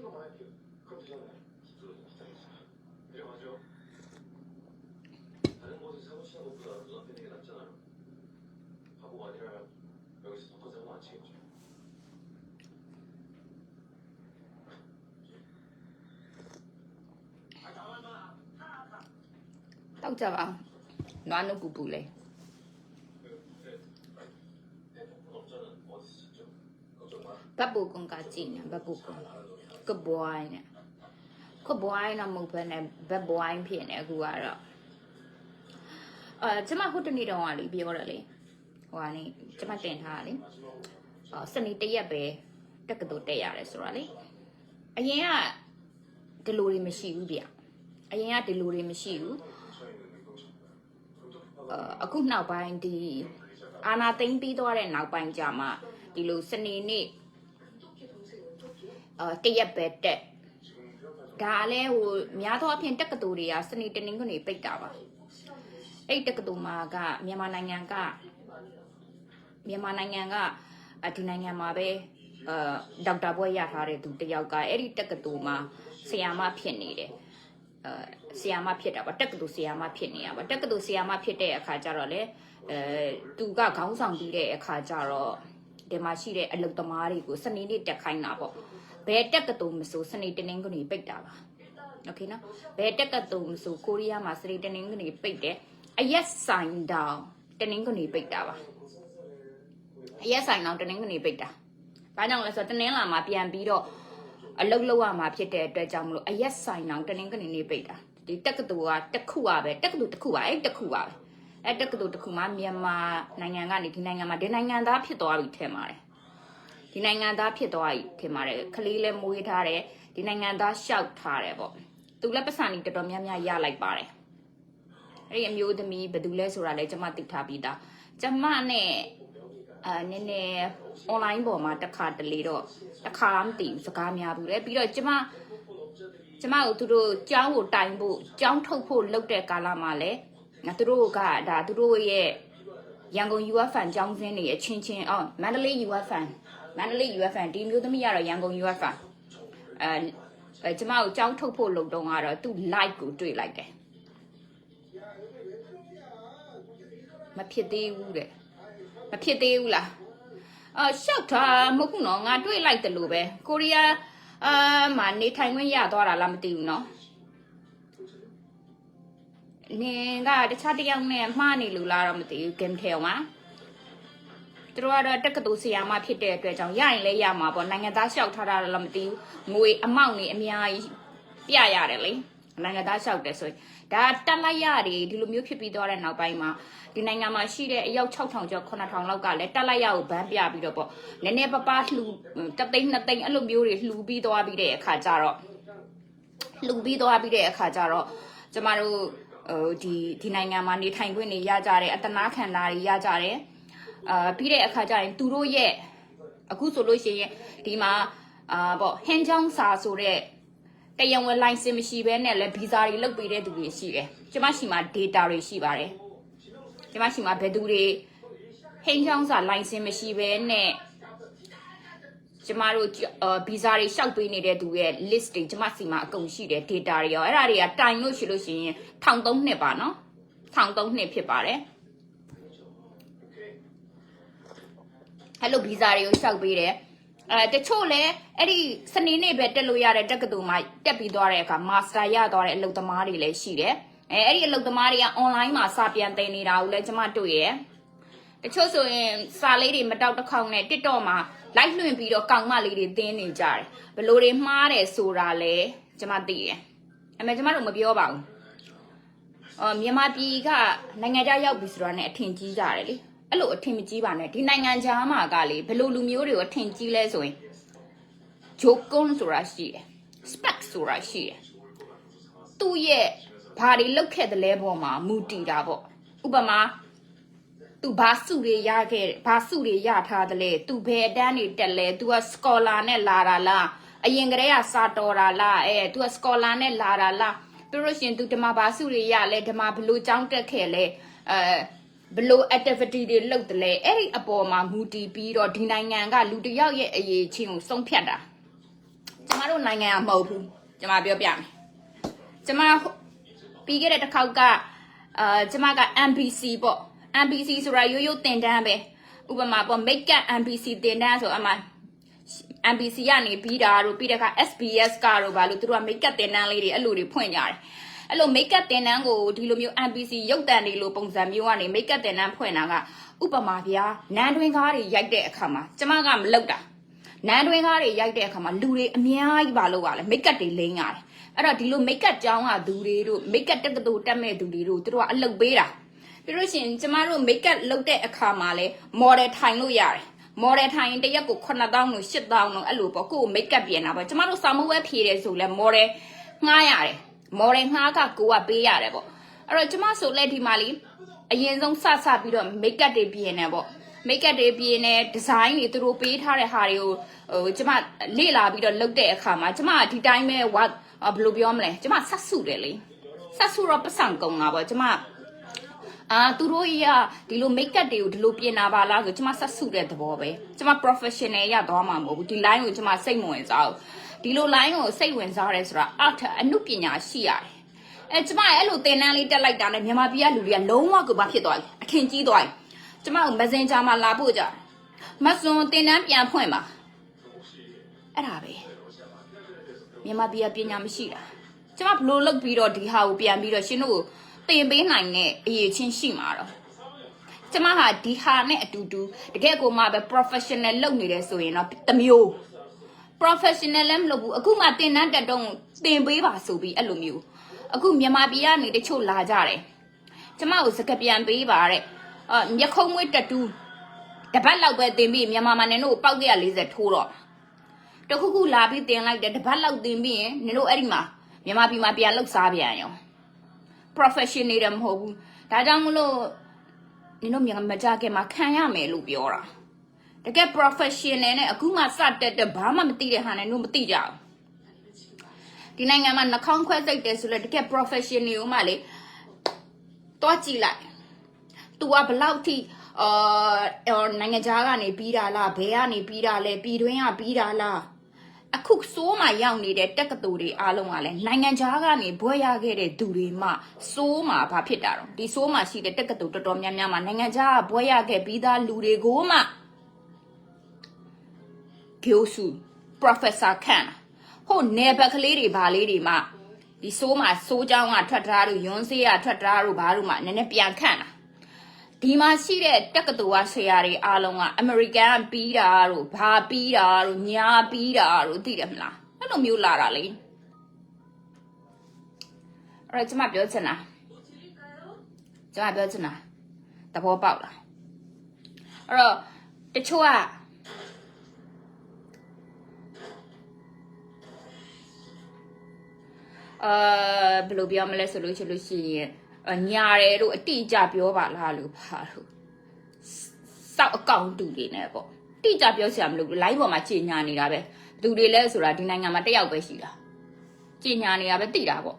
스스로 말할게요. 그럼 되잖아요. 스스로 진짜겠어. 내려가죠. 다른 곳에 사고 치는 것보다 눈앞에 되게 낫잖아. 바보가 아니라 여기서 더 큰 사고 치겠죠. 떡 잡아. 나는 구부래. ဘတ်ပူကွန်ကကြည့်နေဘတ်ပူကွန်ကဘွိုင်းနဲ့ကဘွိုင်းတော့မဟုတ်ဘဲနဲ့ဘတ်ဘွိုင်းဖြစ်နေအခုကတော့အာကျမဟိုတနေ့တော့ကလေပြောတယ်လေဟိုကနေကျမတင်ထားတာလေအော်စနေတရက်ပဲတက်ကတူတက်ရတယ်ဆိုတော့လေအရင်ကဒီလိုတွေမရှိဘူးဗျအရင်ကဒီလိုတွေမရှိဘူးအာအခုနောက်ပိုင်းဒီအာနာသိမ့်ပြီးသွားတဲ့နောက်ပိုင်းကြမှာဒီလိုစနေနေ့ အာတရက်ပဲတက်ဒါလည်းဟိုများသောအားဖြင့်တက္ကသိုလ်တွေကစနေတနင်္ဂနွေပိတ်တာပါအဲ့ဒီတက္ကသိုလ်မှာကမြန်မာနိုင်ငံကမြန်မာနိုင်ငံကအဒီနိုင်ငံမှာပဲအာဒေါက်တာဘွဲ့ရထားတဲ့သူတစ်ယောက်ကအဲ့ဒီတက္ကသိုလ်မှာဆရာမဖြစ်နေတယ်အဲဆီယာမဖြစ်တာပါတက်ကတူဆီယာမဖြစ်နေရပါတက်ကတူဆီယာမဖြစ်တဲ့အခါကျတော့လေအဲသူကခေါင်းဆောင်ပြီးတဲ့အခါကျတော့ဒီမှာရှိတဲ့အလုတ်သမားတွေကိုစနေနေ့တက်ခိုင်းတာပေါ့ ဘယ်တက်ကတူမဆိုစနေတနင်္ဂနွေပိတ်တာပါโอเคနော်ဘယ်တက်ကတူမဆိုကိုရီးယားမှာစနေတနင်္ဂနွေပိတ်တယ်အရက်ဆိုင်တောင်တနင်္ဂနွေပိတ်တာပါအရက်ဆိုင်တောင်တနင်္ဂနွေပိတ်တာဘာကြောင့်လဲဆိုတော့တနင်္လာမှာပြန်ပြီးတော့ အလုတ်လောက်ရမှာဖြစ်တဲ့အတွက်ကြောင့်မလို့အရက်ဆိုင်အောင်တနင်္ဂနွေနေ့ပိတ်တာဒီတက္ကသိုလ်ကတစ်ခုပါပဲတက္ကသိုလ်တစ်ခုပါအဲ့တစ်ခုပါပဲအဲ့တက္ကသိုလ်တစ်ခုမှမြန်မာနိုင်ငံကနေဒီနိုင်ငံမှာဒီနိုင်ငံသားဖြစ်သွားပြီထင်ပါတယ် ဒီနိုင်ငံသားဖြစ်သွားပြီထင်ပါတယ်ကလေးလည်းမွေးထားတယ်ဒီနိုင်ငံသားရှောက်ထားတယ်ပေါ့သူလည်းပတ်စံနေတော်တော်များများရလိုက်ပါတယ်အဲ့ဒီအမျိုးသမီးဘယ်သူလဲဆိုတာလည်းကျွန်မသိထားပြီးသားကျွန်မနဲ့အာနည်းနည်း online ပေါ်မှာတစ်ခါတလေတော့တစ်ခါမသိဘူးစကားများဘူးလေပြီးတော့ကျမကျမကိုသူတို့ကြောင်းကိုတိုင်ဖို့ကြောင်းထုတ်ဖို့လုပ်တဲ့ကာလမှာလည်းငါသူတို့ကဒါသူတို့ရဲ့ရန်ကုန် UFN ကျောင်းစင်းတွေအချင်းချင်းအော်မန္တလေး UFN မန္တလေး UFN ဒီမျိုးသမီးကတော့ရန်ကုန် UFN အဲအဲကျမကိုကြောင်းထုတ်ဖို့လုပ်တော့ကတော့သူ live ကိုတွေ့လိုက်တယ်မဖြစ်သေးဘူးတဲ့မဖြစ်သေးဘူးလားအာရှောက်တာမဟုတ်ဘူးနော်ငါတွေ့လိုက်တယ်လို့ပဲကိုရီးယားအာမှာနေထိုင်ခွင့်ရသွားတာလားမသိဘူးနော်နင်ကတခြားတစ်ယောက်နဲ့မှားနေလို့လားတော့မသိဘူးဂိမ်းထဲမှာသူ တို့ကတော့တက္ကသိုလ်ဆရာမဖြစ်တဲ့အတွက်ကြောင့်ရရင်လည်းရမှာပေါ့နိုင်ငံသားလျှောက်ထားတာလည်းမသိဘူးငွေအမောင့်နေအများကြီးပြရတယ်လေနိုင်ငံသားလျှောက်တယ်ဆိုရင်ဒါတက်လိုက်ရတယ်ဒီလိုမျိုးဖြစ်ပြီးသွားတဲ့နောက်ပိုင်းမှာဒီနိုင်ငံမှာရှိတဲ့အယောက်6000ကျော်9000လောက်ကလည်းတက်လိုက်ရကိုဗန်းပြပြီးတော့ပေါ့နည်းနည်းပပလှူတသိန်းနှစ်သိန်းအဲ့လိုမျိုးတွေလှူပြီးသွားပြီးတဲ့အခါကျတော့လှူပြီးသွားပြီးတဲ့အခါကျတော့ကျမတို့ဟိုဒီဒီနိုင်ငံမှာနေထိုင်ခွင့်တွေရကြတယ်အတနာခံတာတွေရကြတယ် အာပြီးတဲ့အခါကျရင်သူတို့ရဲ့အခုဆိုလို့ရှိရင်ဒီမှာအာပေါ့ဟင်းချောင်းစာဆိုတဲ့တရားဝင် license မရှိဘဲနဲ့လည်း visa တွေလုပ်ပေးတဲ့သူတွေရှိတယ်။ကျမရှိမှာ data တွေရှိပါတယ်။ကျမရှိမှာဘယ်သူတွေဟိန်းချောင်းစာ license မရှိဘဲနဲ့ကျမတို့အာ visa တွေရှောက်ပေးနေတဲ့သူရဲ့ list တွေကျမစီမှာအကုန်ရှိတယ် data တွေရောအဲ့ဒါတွေကတိုင်လို့ရှိလို့ရှိရင်ထောင်သုံးနှစ်ပါနော်။ထောင်သုံးနှစ်ဖြစ်ပါတယ်။ အဲ့လို visa တွေကိုရှောက်ပေးတယ်။အဲတချို့လည်းအဲ့ဒီစနေနေ့ပဲတက်လို့ရတဲ့တက္ကသိုလ်မှာတက်ပြီးသွားတဲ့အခါမာစတာရသွားတဲ့အလုပ်သမားတွေလည်းရှိတယ်။အဲအဲ့ဒီအလုပ်သမားတွေက online မှာစာပြန်သင်နေတာကိုလည်းကျမတွေ့ရယ်။တချို့ဆိုရင်စာလေးတွေမတောက်တစ်ခေါက်နဲ့ TikTok မှာ live လွှင့်ပြီးတော့ကောင်မလေးတွေသင်နေကြတယ်။ဘယ်လိုတွေမှားတယ်ဆိုတာလဲကျမသိရယ်။အမေကျမတို့မပြောပါဘူး။အော်မြန်မာပြည်ကနိုင်ငံခြားရောက်ပြီဆိုတာနဲ့အထင်ကြီးကြတယ်လေ။ အဲ့လိုအထင်မကြီးပါနဲ့ဒီနိုင်ငံခြားမှာကလေဘယ်လိုလူမျိုးတွေကိုအထင်ကြီးလဲဆိုရင် ဂျိုကွန်းဆိုတာရှိတယ်စပက်ဆိုတာရှိတယ်သူ့ရဲ့ဘာတွေလောက်ခဲ့တယ်လဲပေါ်မှာမူတည်တာပေါ့ဥပမာသူဘာစုတွေရခဲ့ဘာစုတွေရထားတယ်လဲသူဘယ်အတန်းတွေတက်လဲ तू ကစကောလာနဲ့လာတာလားအရင်ကတည်းကစာတော်တာလားအဲ तू ကစကောလာနဲ့လာတာလားပြီးလို့ရှရင် तू ဓမ္မဘာစုတွေရလဲဓမ္မဘလို့ចောင်းတက်ခဲ့လဲအဲ ဘလို့ activity တွေလုပ်တယ်လဲအဲ့ဒီအပေါ်မှာမူတည်ပြီးတော့ဒီနိုင်ငံကလူတစ်ယောက်ရဲ့အရေးချင်းကိုဆုံးဖြတ်တာကျကျမတို့နိုင်ငံကမဟုတ်ဘူးကျမပြောပြမယ်ကျမပြီးခဲ့တဲ့တစ်ခေါက်ကအာကျမက MBC ပေါ့ MBC ဆိုတာရိုးရိုးတင်တန်းပဲဥပမာပေါ့ make up MBC တင်တန်းဆိုအမှ MBC ကနေပြီးတာတို့ပြီးတဲ့အခါ SBS ကတို့ဘာလို့သူတို့က make up တင်တန်းလေးတွေအဲ့လိုတွေဖွင့်ကြတယ် အဲ့လို make up တင်တန်းကိုဒီလိုမျိုး MBC ရုပ်တံတွေလိုပုံစံမျိုးကနေ make up တင်တန်းဖွင့်တာကဥပမာဗျာနန်းတွင်းကားတွေရိုက်တဲ့အခါမှာကျမကမလုပ်တာနန်းတွင်းကားတွေရိုက်တဲ့အခါမှာလူတွေအများကြီးပါလို့ပါလဲ make up တွေလိမ့်ရတယ်အဲ့တော့ဒီလို make up ကျောင်းကသူတွေတို့ make up တက္ကသိုလ်တက်မဲ့သူတွေတို့သူတို့ကအလုပ်ပေးတာပြီးလို့ရှိရင်ကျမတို့ make up လုပ်တဲ့အခါမှာလဲ model ထိုင်လို့ရတယ် model ထိုင်ရင်တစ်ရက်ကို9000လို့8000လို့အဲ့လိုပေါ့ကိုယ်ကို make up ပြင်တာပေါ့ကျမတို့စာမဝဲဖြေတယ်ဆိုလဲ model ငှားရတယ် model ငှားကကိုကပေးရတယ်ပေါ့အဲ့တော့ကျမဆိုလဲဒီမှာလीအရင်ဆုံးစစပြီးတော့ make up တွေပြင်တယ်ပေါ့ make up တွေပြင်တယ် design တွေသူတို့ပေးထားတဲ့ဟာတွေကိုဟိုကျမလေ့လာပြီးတော့လုပ်တဲ့အခါမှာကျမကဒီတိုင်းပဲ what ဘယ်လိုပြောမလဲကျမဆက်စုတယ်လေဆက်စုတော့ပတ်စံကုန်တာပေါ့ကျမအာသူတို့ကြီးကဒီလို make up တွေကိုဒီလိုပြင်တာပါလားဆိုကျမဆက်စုတဲ့သဘောပဲကျမ professional ရသွားမှာမဟုတ်ဘူးဒီ line ကိုကျမစိတ်မဝင်စားဘူး ဒီလို line ကိုစိတ်ဝင်စားရဲဆိုတာအထအမှုပညာရှိရတယ်အဲကျမအဲ့လိုသင်တန်းလေးတက်လိုက်တာနဲ့မြန်မာပြည်ကလူတွေကလုံးဝကိုဘာဖြစ်သွားလဲအခင်ကြီးသွားတယ်ကျမကို messenger မှာလာပို့ကြမစွန်သင်တန်းပြန်ဖွင့်ပါအဲ့ဒါပဲမြန်မာပြည်ကပညာမရှိတာကျမဘလို့လုပ်ပြီးတော့ဒီဟာကိုပြန်ပြီးတော့ရှင်တို့ကိုတင်ပေးနိုင်တဲ့အရေးချင်းရှိမှာတော့ကျမဟာဒီဟာနဲ့အတူတူတကယ်ကိုမှပဲ professional လုပ်နေတယ်ဆိုရင်တော့တစ်မျိုး professional လည်းမလုပ်ဘူးအခုမှတင်တန်းတက်တော့တင်ပေးပါဆိုပြီးအဲ့လိုမျိုးအခုမြန်မာပြည်ကနေတချို့လာကြတယ်ကျမကိုစကပြန်ပေးပါတဲ့အာမျက်ခုံးမွေးတက်တူးတပတ်လောက်ပဲတင်ပြီးမြန်မာမှာနင်တို့ကိုပေါက်140ထိုးတော့တခုခုလာပြီးတင်လိုက်တယ်တပတ်လောက်တင်ပြီးရင်နင်တို့အဲ့ဒီမှာမြန်မာပြည်မှာပြန်လောက်စားပြန်ရော profession နေတယ်မဟုတ်ဘူးဒါကြောင့်မလို့နင်တို့မြန်မကြခင်မှာခံရမယ်လို့ပြောတာ တကယ် professional နဲ့အခုမှစတက်တဲ့ဘာမှမသိတဲ့ဟာနဲ့တို့မသိကြဘူးဒီနိုင်ငံမှာနှာခေါင်းခွဲစိတ်တယ်ဆိုလဲတကယ် professional ကိုမှလေတွားကြည့်လိုက် तू ကဘလောက်ထိအာနိုင်ငံခြားကနေပြီးတာလားဘဲကနေပြီးတာလဲပြည်တွင်းကပြီးတာလားအခုစိုးမှာရောက်နေတဲ့တက္ကသိုလ်တွေအားလုံးကလည်းနိုင်ငံခြားကနေဘွဲရခဲ့တဲ့သူတွေမှစိုးမှာဘာဖြစ်တာတော့ဒီစိုးမှာရှိတဲ့တက္ကသိုလ်တော်တော်များများမှာနိုင်ငံခြားကဘွဲရခဲ့ပြီးသားလူတွေကိုမှ ဂိုစု professor ခန့်ဟိုနယ်ဘက်ကလေးတွေဘာလေးတွေမှဒီဆိုးမှာဆိုးကြောင်းကထွက်ထားလို့ရွန်းစေးကထွက်ထားလို့ဘာလို့မှနည်းနည်းပြန်ခန့်တာဒီမှာရှိတဲ့တက္ကသိုလ်ကဆရာတွေအားလုံးကအမေရိကန်ပြီးတာတို့ဘာပြီးတာတို့ညာပြီးတာတို့သိတယ်မလားအဲ့လိုမျိုးလာတာလေအဲ့ဒါကျွန်မပြောချင်တာကျွန်မပြောချင်တာသဘောပေါက်လားအဲ့တော့တချို့က အာဘယ်လိုပြောမလဲဆိုလို့ရှိလို့ရှိရင်အညာတယ်တို့အတိအကျပြောပါလားလို့ပါလို့စောက်အကောင့်တူတွေနဲ့ပေါ့တိကျပြောစရာမလိုဘူး live ပေါ်မှာကြီးညာနေတာပဲဘသူတွေလဲဆိုတာဒီနိုင်ငံမှာတစ်ယောက်ပဲရှိတာကြီးညာနေတာပဲတိတာပေါ့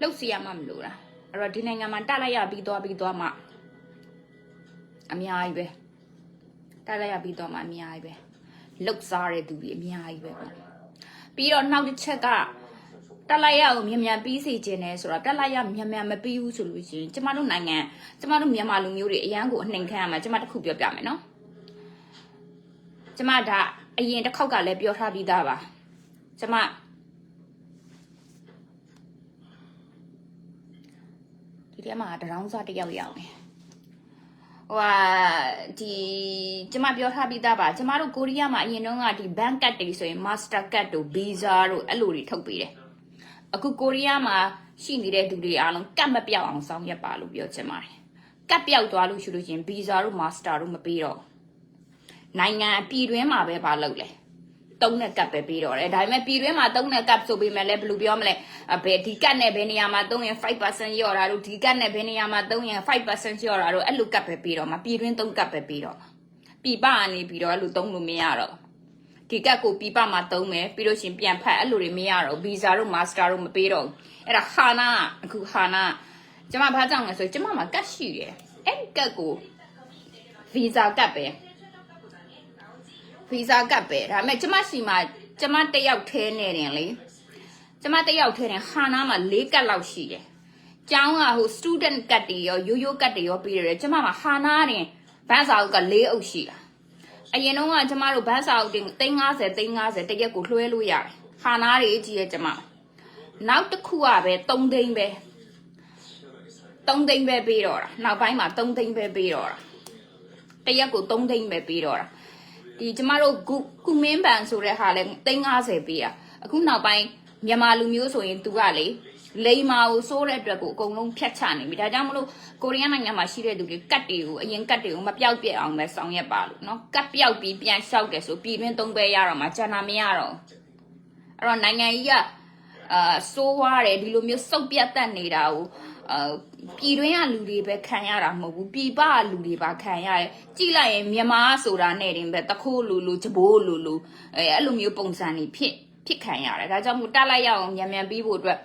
လှုပ်စီရမှမလို့လားအဲ့တော့ဒီနိုင်ငံမှာတက်လိုက်ရပြီးသွားပြီးသွားမှအများကြီးပဲတက်လိုက်ရပြီးသွားမှအများကြီးပဲလှုပ်စားတဲ့သူတွေအများကြီးပဲပေါ့ပြီးတော့နောက်တစ်ချက်ကတက်လိုက်ရအောင်မြန်မြန်ပြီးစီခြင်းနဲ့ဆိုတော့တက်လိုက်ရမြန်မြန်မပြီးဘူးဆိုလို့ရှိရင်ကျမတို့နိုင်ငံကျမတို့မြန်မာလူမျိုးတွေအရန်ကိုအနှိမ်ခံရမှာကျမတစ်ခုပြောပြမယ်နော်ကျမဒါအရင်တစ်ခေါက်ကလည်းပြောထားပြီးသားပါကျမ ထဲမှာတရောင်းစားတစ်ယောက်ရောက်နေဟိုဟာဒီကျမပြောထားပြီးသားပါကျမတို့ကိုရီးယားမှာအရင်တုန်းကဒီ bank card တွေဆိုရင် master card တို့ visa တို့အဲ့လိုတွေထုတ်ပေးတယ်အခုကိုရီးယားမှာရှိနေတဲ့သူတွေအားလုံးကတ်မပြောက်အောင်ဆောင်ရွက်ပါလို့ပြောချင်ပါတယ်ကတ်ပြောက်သွားလို့ရှိလို့ရှရင် visa တို့ master တို့မပေးတော့နိုင်ငံအပြည်တွင်းမှာပဲပါလုပ်လဲ တုံးတဲ့ကတ်ပဲပြီးတော့တယ်ဒါပေမဲ့ပြည်တွင်းမှာတုံးတဲ့ကတ်ဆိုပေမဲ့လည်းဘယ်လိုပြောမလဲအဘယ်ဒီကတ်နဲ့ဘယ်နေရာမှာတုံးရင်5%ရော့တာတို့ဒီကတ်နဲ့ဘယ်နေရာမှာတုံးရင်5%ရော့တာတို့အဲ့လိုကတ်ပဲပြီးတော့မှာပြည်တွင်းတုံးကတ်ပဲပြီးတော့မှာပြည်ပကနေပြီးတော့အဲ့လိုတုံးလို့မရတော့ဒီကတ်ကိုပြည်ပမှာတုံးမယ်ပြီးလို့ရှရင်ပြန်ဖတ်အဲ့လိုတွေမရတော့ဗီဇာတို့မာစတာတို့မပေးတော့ဘူးအဲ့ဒါဟာနာအခုဟာနာကျမဘာကြောင့်လဲဆိုရင်ကျမမှာကတ်ရှိတယ်အဲ့ဒီကတ်ကိုဗီဇာကတ်ပဲ ဗီဇာကတ်ပဲဒါပေမဲ့ကျမရှိမှာကျမတစ်ယောက်ထဲနေတယ်လေကျမတစ်ယောက်ထဲနေဟာနာမှာ၄ကတ်လောက်ရှိတယ်ကျောင်းကဟို student ကတ်တွေရောရိုးရိုးကတ်တွေရောပြီးရတယ်ကျမမှာဟာနာတင်ဘန်းစာအုပ်က၄အုပ်ရှိတာအရင်တော့ကကျမတို့ဘန်းစာအုပ်တင်350 350တရက်ကိုလွှဲလို့ရတယ်ဟာနာတွေကြီးရဲ့ကျမနောက်တစ်ခုကပဲ3သိန်းပဲ3သိန်းပဲပြီးတော့တာနောက်ပိုင်းမှာ3သိန်းပဲပြီးတော့တာတရက်ကို3သိန်းပဲပြီးတော့တာ ဒီကျမတို့ကုကုမင်းပန်ဆိုတဲ့ဟာလဲ350ပေးอ่ะအခုနောက်ပိုင်းမြန်မာလူမျိုးဆိုရင် तू ကလေလိန်မာကိုစိုးတဲ့အတွက်ကိုအကုန်လုံးဖြတ်ချနေပြီဒါကြောင့်မလို့ကိုရီးယားနိုင်ငံမှာရှိတဲ့သူတွေကတ်တွေကိုအရင်ကတ်တွေကိုမပြောက်ပြက်အောင်ပဲဆောင်ရွက်ပါလို့เนาะကတ်ပြောက်ပြီးပြန်လျှောက်တယ်ဆိုပြည်တွင်းသုံးပဲရတော့မှဂျန်နာမရတော့ဘူးအဲ့တော့နိုင်ငံကြီးကအာစိုးွားတယ်ဒီလိုမျိုးစုပ်ပြတ်တတ်နေတာကို အာပြည်တွင်းကလူတွေပဲခံရတာမဟုတ်ဘူးပြည်ပကလူတွေပါခံရတယ်ကြည့်လိုက်ရင်မြန်မာဆိုတာနဲ့တင်ပဲတခိုးလူလူဂျဘိုးလူလူအဲအဲ့လိုမျိုးပုံစံတွေဖြစ်ဖြစ်ခံရတယ်ဒါကြောင့်မို့တက်လိုက်ရအောင်မြန်မြန်ပြီးဖို့အတွက်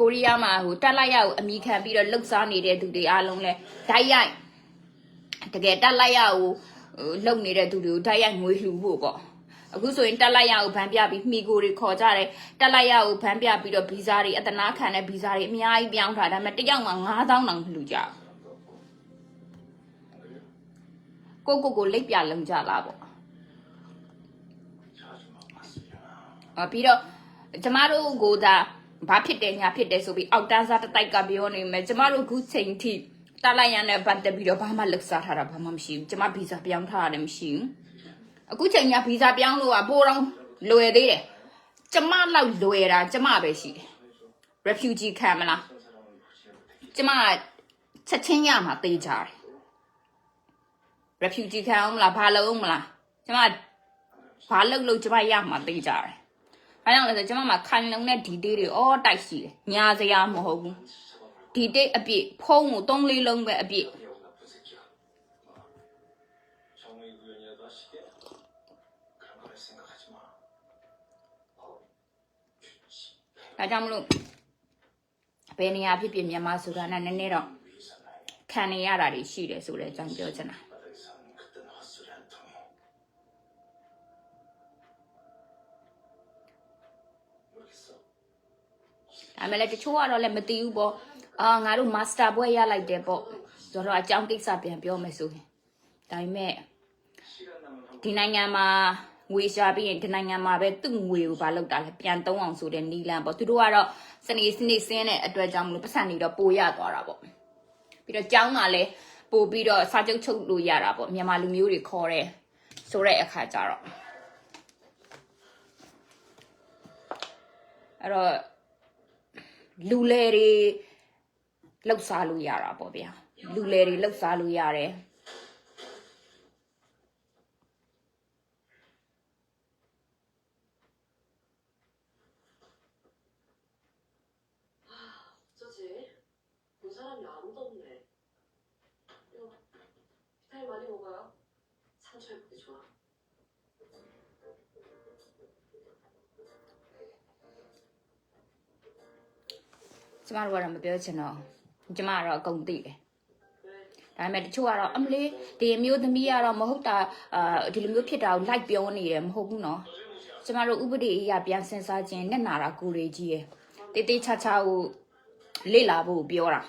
ကိုရီးယားမှာဟိုတက်လိုက်ရအောင်အမိခံပြီးတော့လှုပ်ရှားနေတဲ့သူတွေအားလုံးလဲဓာတ်ရိုက်တကယ်တက်လိုက်ရအောင်ဟိုလှုပ်နေတဲ့သူတွေကိုဓာတ်ရိုက်ငွေလှူဖို့ပေါ့ အခုဆိုရင်တက်လိုက်ရအောင်ဗန်းပြပြီးမိကိုတွေခေါ်ကြတယ်တက်လိုက်ရအောင်ဗန်းပြပြီးတော့ဗီဇာတွေအတနာခံတဲ့ဗီဇာတွေအများကြီးပြောင်းထားဒါပေမဲ့တစ်ယောက်မှ9000တောင်လှူကြကိုကိုကိုလိပ်ပြလုံကြလားပေါ့အပြီးတော့ကျမတို့ကိုဒါဘာဖြစ်တယ်ညာဖြစ်တယ်ဆိုပြီးအောက်တန်းစားတစ်တိုက်ကပြောနေမယ်ကျမတို့ခုချိန်ထိတက်လိုက်ရတဲ့ဗတ်တက်ပြီးတော့ဘာမှလှုပ်ရှားထားတာဘာမှမရှိဘူးကျမဗီဇာပြောင်းထားရတယ်မရှိဘူး အခုချိန်ကဗီဇာပြောင်းလို့ကပိုတော့လွယ်သေးတယ်ကျမလောက်လွယ်တာကျမပဲရှိတယ် refugee ခံမလားကျမချက်ချင်းရမှာတေးကြတယ် refugee ခံအောင်မလားဘာလုပ်အောင်မလားကျမဘာလုပ်လို့ကျမရမှာတေးကြတယ်အဲကြောင့်လည်းဆိုကျမမှာခိုင်လုံတဲ့ detail တွေအော်တိုက်ရှိတယ်ညာစရာမဟုတ်ဘူး detail အပြည့်ဖုံးကို3လေးလုံးပဲအပြည့် ဒါကြောင့်မလို့ဘယ်နေရာဖြစ်ဖြစ်မြန်မာဆိုတာနဲ့နည်းနည်းတော့ခံနေရတာတွေရှိတယ်ဆိုတဲ့အကြောင်းပြောချင်တာဒါမှလည်းတချို့ကတော့လည်းမသိဘူးပေါ့အာငါတို့ master ဘွဲ့ရလိုက်တယ်ပေါ့ဆိုတော့အကြောင်းကိစ္စပြန်ပြောမယ်ဆိုရင်ဒါပေမဲ့ဒီနိုင်ငံမှာ ငွေရှာပြီးရင်ဒီနိုင်ငံမှာပဲသူ့ငွေကိုဘာလုပ်တာလဲပြန်သုံးအောင်ဆိုတဲ့နီလန်ပေါ့သူတို့ကတော့စနေစနေစင်းတဲ့အတွက်ကြောင့်မလို့ပတ်စံနေတော့ပိုရသွားတာပေါ့ပြီးတော့ကျောင်းကလည်းပို့ပြီးတော့စာချုပ်ချုပ်လို့ရတာပေါ့မြန်မာလူမျိုးတွေခေါ်တယ်ဆိုတဲ့အခါကျတော့အဲ့တော့လူလေတွေလှုပ်ရှားလို့ရတာပေါ့ဗျာလူလေတွေလှုပ်ရှားလို့ရတယ် ကျမတို့ကတော့မပြောချင်တော့ဘူးကျမကတော့အကုန်သိတယ် 왜? ဒါပေမဲ့တချို့ကတော့အမလေးဒီအမျိုးသမီးကတော့မဟုတ်တာအာဒီလိုမျိုးဖြစ်တာကိုလိုက်ပြောနေတယ်မဟုတ်ဘူးနော်ကျမတို့ဥပဒေအရာပြန်စဉ်းစားခြင်းနဲ့နာတာကိုရေကြီးရယ်တေးသေးချာချာကိုလေ့လာဖို့ပြောတာ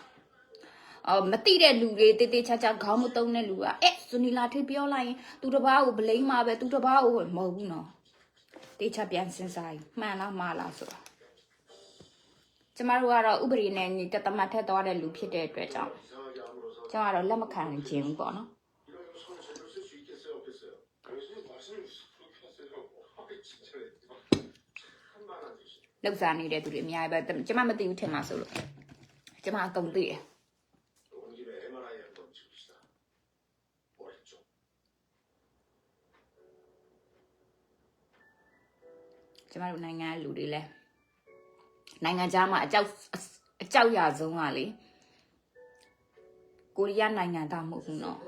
အော်မတိတဲ့လူတွေတေးသေးချာချာခေါင်းမတုံးတဲ့လူကအဲဇူနီလာထွေးပြောလိုက်ရင်သူတစ်ပါးကိုဗလိမ့်မှာပဲသူတစ်ပါးကိုမဟုတ်ဘူးနော်တေးချပြန်စဉ်းစားရင်မှန်လားမှားလားဆိုတာ ကျမတို့ကတော့ဥပဒေနဲ့ညီတက်သမတ်ထက်သွားတဲ့လူဖြစ်တဲ့အတွက်ကြောင့်ကျမကတော့လက်မခံခြင်းဘူးပေါ့နော်လောက်စားနေတဲ့သူတွေအများကြီးပဲကျမမသိဘူးထင်ပါဆိုလို့ကျမအကုန်သိတယ်ကျမတို့နိုင်ငံလူတွေလည်း နိုင်ငံခြားမှာအကြောက်အကြောက်ရဆုံးကလေကိုရီးယားနိုင်ငံသားမဟုတ်ဘူးနော်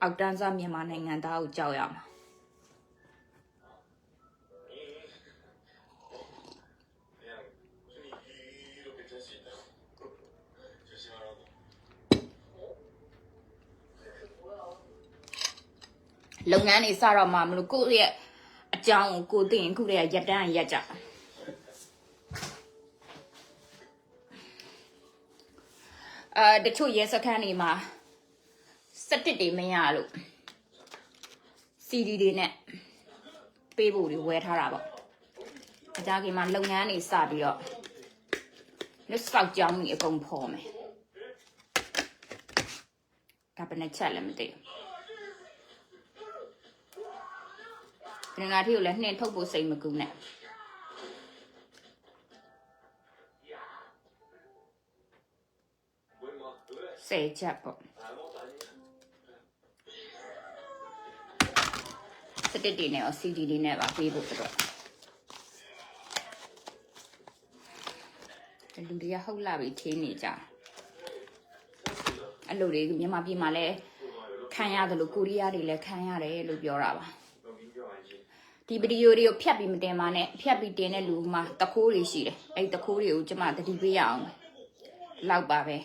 အောက်တန်းစားမြန်မာနိုင်ငံသားကိုကြောက်ရမှာလုပ်ငန်းတွေစတော့မှမလို့ကိုယ့်ရဲ့အကြောင်းကိုကိုသိရင်ခုတည်းကရက်တန်းရက်ကြ အာတချို့ရဲစခန်းတွေမှာစက်တစ်တွေမရလို့ CD တွေနဲ့ပေးဖို့တွေဝယ်ထားတာပေါ့အကြကြီးမှာလုပ်ငန်းတွေစပြီးတော့လက်စောက်ကြောင်းကြီးအကုန်ဖော်မယ်ဒါပဲနဲ့ချက်လည်းမသိဘူးငါထီကိုလည်းနှင်ထုတ်ဖို့စိတ်မကူနဲ့ 10ချက်ပေါ့စတစ်တွေနဲ့ရော CD တွေနဲ့ပါပေးဖို့တော့လူတွေကဟုတ်လာပြီထင်းနေကြအဲ့လိုတွေမြန်မာပြည်မှာလည်းခံရတယ်လို့ကိုရီးယားတွေလည်းခံရတယ်လို့ပြောတာပါဒီဗီဒီယိုတွေကိုဖြတ်ပြီးမတင်ပါနဲ့ဖြတ်ပြီးတင်တဲ့လူမှတခိုးတွေရှိတယ်အဲ့တခိုးတွေကိုကျမတတိပေးရအောင်လောက်ပါပဲ